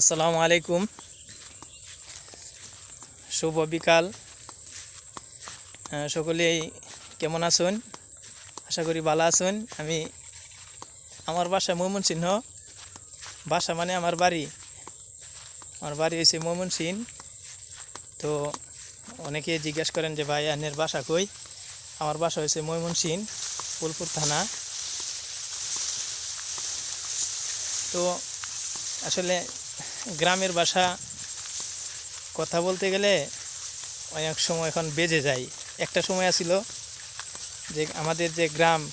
আসসালামু আলাইকুম। শুভ বিকাল। সকলেই কেমন আছেন? আশা করি ভালো আছেন। আমি আমার বাসা ময়মনসিংহ। বাসা মানে আমার বাড়ি। আমার বাড়ি হয়েছে ময়মনসিং তো অনেকে জিজ্ঞেস করেন যে, ভাই আনের বাসা কই? আমার বাসা হয়েছে ময়মনসিং ফুলপুর থানা। তো আসলে গ্রামের ভাষা কথা বলতে গেলে অনেক সময় এখন বেজে যায়। একটা সময় আছিল যে আমাদের যে গ্রাম,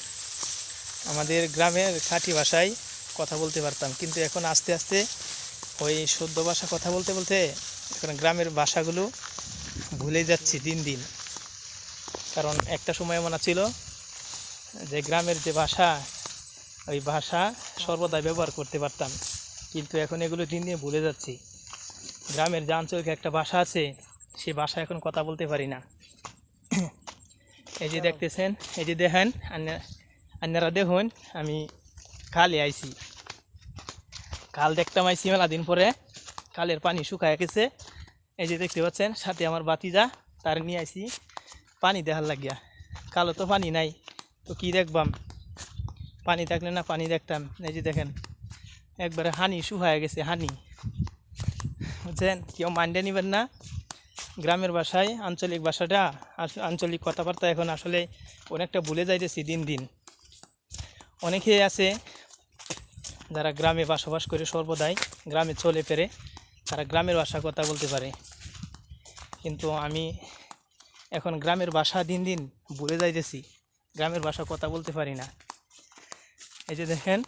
আমাদের গ্রামের খাঁটি ভাষায় কথা বলতে পারতাম। কিন্তু এখন আস্তে আস্তে ওই শুদ্ধ ভাষা কথা বলতে বলতে এখন গ্রামের ভাষাগুলো ভুলে যাচ্ছি দিন দিন। কারণ একটা সময় এমন ছিল যে গ্রামের যে ভাষা, ওই ভাষা সর্বদাই ব্যবহার করতে পারতাম। কিন্তু এখন এগুলো দিন দিন ভুলে যাচ্ছি। গ্রামের যে আঞ্চলিক একটা বাসা আছে, সে বাসা এখন কথা বলতে পারি না। এই যে দেখতেছেন, এই যে দেখেন আন্নারা দেখুন, আমি খালে আইছি। কাল দেখতাম আইছি মেলা দিন পরে কালের পানি শুকায় গেছে। এই যে দেখতে পাচ্ছেন, সাথে আমার বাতিজা তার নিয়ে আইছি। পানি দেখার লাগিয়া। কালো তো পানি নাই, তো কি দেখবাম? পানি থাকলে না পানি দেখতাম। এই যে দেখেন একবারে হানি শুকায় গেছে, হানি। বুঝছেন? কেউ মাইন্ডে নেবেন না। গ্রামের ভাষায় আঞ্চলিক ভাষাটা আঞ্চলিক কথাবার্তা এখন আসলে অনেকটা ভুলে যাইতেছি দিন দিন। অনেকেই আছে যারা গ্রামে বসবাস করে সর্বদাই, গ্রামে চলে ফেরে, তারা গ্রামের ভাষা কথা বলতে পারে। কিন্তু আমি এখন গ্রামের ভাষা দিন দিন ভুলে যাইতেছি, গ্রামের ভাষা কথা বলতে পারি না। এই যে দেখেন,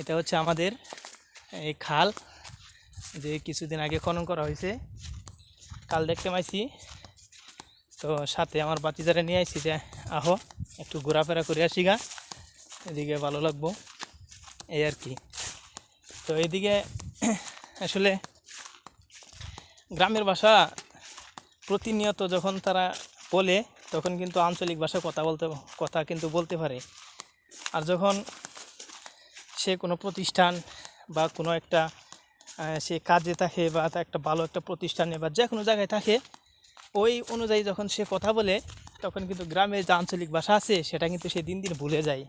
এটা হচ্ছে আমাদের এই খাল যে কিছুদিন আগে খনন করা হয়েছে। কাল দেখতে পাইছি। তো সাথে আমার বাতিজারে নিয়ে আইছি যে, আহো, একটু ঘোরাফেরা করে আসি গা। এদিকে ভালো লাগবো। এই আর কি। তো এদিকে আসলে গ্রামের ভাষা প্রতিনিয়ত যখন তারা বলে, তখন কিন্তু আঞ্চলিক ভাষায় কথা বলতে, কথা কিন্তু বলতে পারে। আর যখন সে কোনো প্রতিষ্ঠান বা কোনো একটা সে কাজে থাকে বা একটা ভালো একটা প্রতিষ্ঠানে বা যে কোনো জায়গায় থাকে, ওই অনুযায়ী যখন সে কথা বলে, তখন কিন্তু গ্রামের যে আঞ্চলিক ভাষা আছে, সেটা কিন্তু সে দিন দিন ভুলে যায়।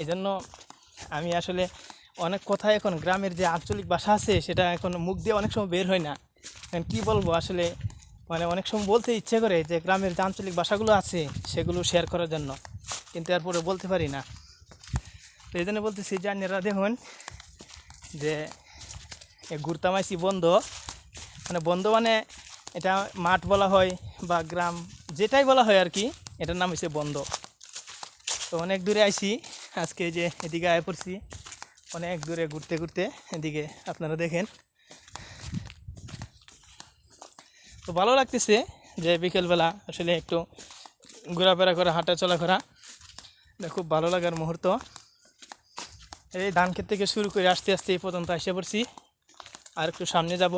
এই জন্য আমি আসলে অনেক কথা এখন গ্রামের যে আঞ্চলিক ভাষা আছে, সেটা এখন মুখ দিয়ে অনেক সময় বের হয় না। এখন কী বলব, আসলে মানে অনেক সময় বলতে ইচ্ছে করে যে গ্রামের যে আঞ্চলিক ভাষাগুলো আছে, সেগুলো শেয়ার করার জন্য। কিন্তু এরপরে বলতে পারি না। তো এই জন্য বলতেছি যে আপনারা দেখুন যে এ ঘুরতামাইছি বন্ধ মানে বন্ধ মানে এটা মাঠ বলা হয় বা গ্রাম, যেটাই বলা হয় আর কি এটার নাম হচ্ছে বন্ধ। তো অনেক দূরে আইছি, আজকে যে এদিকে আয় পড়ছি, অনেক দূরে ঘুরতে ঘুরতে এদিকে আপনারা দেখেন। তো ভালো লাগতেছে যে বিকেলবেলা আসলে একটু ঘোরাফেরা করা হাঁটা চলা করা খুব ভালো লাগার মুহূর্ত। এই ধান ক্ষেত থেকে শুরু করে আস্তে আস্তে এই পর্যন্ত এসে পড়ছি। আর একটু সামনে যাব।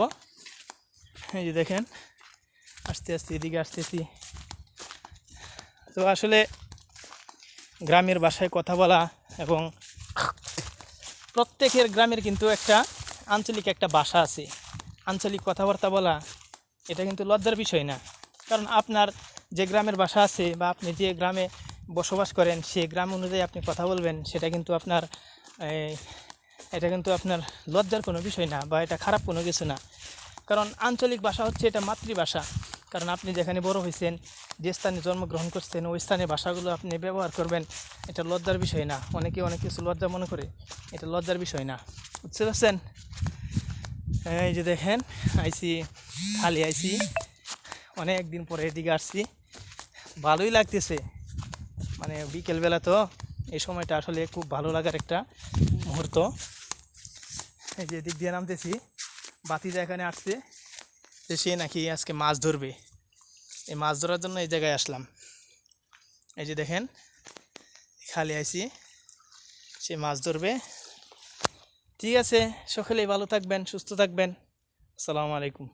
এই যে দেখেন, আস্তে আস্তে এদিকে আসতেছি। তো আসলে গ্রামের ভাষায় কথা বলা এবং প্রত্যেকের গ্রামের কিন্তু একটা আঞ্চলিক একটা ভাষা আছে। আঞ্চলিক কথাবার্তা বলা, এটা কিন্তু লজ্জার বিষয় না। কারণ আপনার যে গ্রামের ভাষা আছে বা আপনি যে গ্রামে বসবাস করেন, সে গ্রাম অনুযায়ী আপনি কথা বলবেন, সেটা কিন্তু আপনার এটা কিন্তু আপনার লজ্জার কোনো বিষয় না বা এটা খারাপ কোনো কিছু না। কারণ আঞ্চলিক ভাষা হচ্ছে এটা মাতৃভাষা। কারণ আপনি যেখানে বড় হয়েছেন যে স্থানে জন্মগ্রহণ করছেন, ওই স্থানে ভাষাগুলো আপনি ব্যবহার করবেন, এটা লজ্জার বিষয় না। অনেকে অনেক কিছু লজ্জা মনে করে, এটা লজ্জার বিষয় না। বুঝতে পারছেন? এই যে দেখেন, আইসি, খালি আইসি। অনেক দিন পরে এদিকে আসছি। ভালোই লাগতেছে। মানে বিকেলবেলা তো এই সময়টা আসলে খুব ভালো লাগার একটা মুহূর্ত। এই যে দিক দিয়ে নামতেছি বাতিজা এখানে আসছে। যে সে নাকি আজকে মাছ ধরবে। এই মাছ ধরার জন্য এই জায়গায় আসলাম। এই যে দেখেন, খালি আইসি সে মাছ ধরবে। ঠিক আছে, সকলেই ভালো থাকবেন, সুস্থ থাকবেন। আসসালামু আলাইকুম।